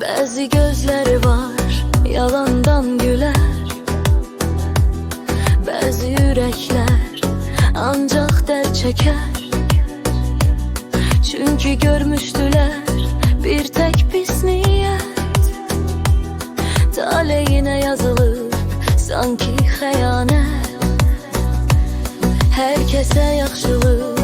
Bazı gözler var yalandan güler. Bazı yürekler ancak der çeker. Çünkü görmüştüler bir tek pis niyet. Taleyine yazılıp sanki hayanet. Herkese yaxşılıq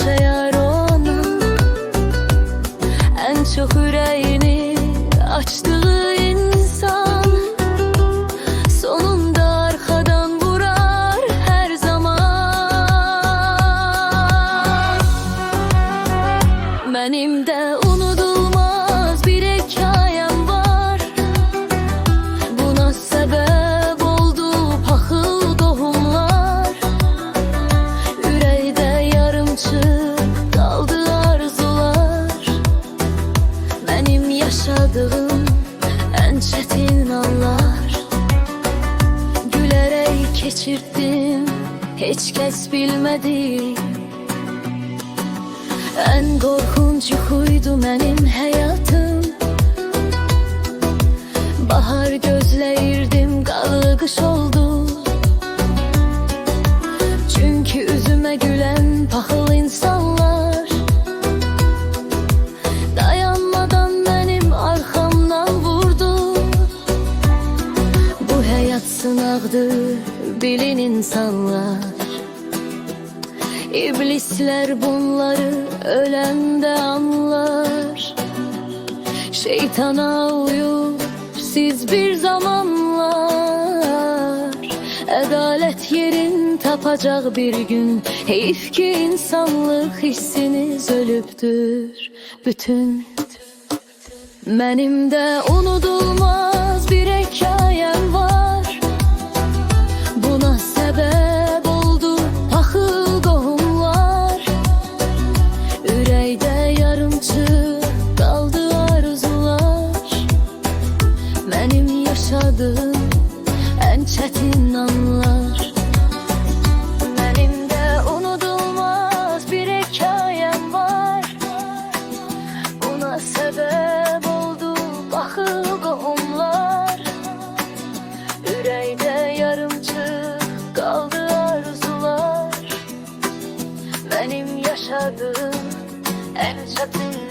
yaşayar onu En çok yüreğini açtığı insan. Sonunda arkadan vurar her zaman. Benim de çetin anlar Gülerek geçirdim hiç kes bilmedi En korkunç yuxuydu benim hayatım sınavdır bilin insanlar. İblisler bunları ölende anlar. Şeytana uyur siz bir zamanlar. Adalet yerin tapacak bir gün. Heyif ki insanlık hissiniz ölüptür. Bütün Benim de unutulmaz Benim yaşadığım en çetin anlar. Benim de unutulmaz bir hikayem var. Buna sebep oldu baxıl qohumlar Ürəkdə yarımçıq qaldı arzular. Benim yaşadığım en çetin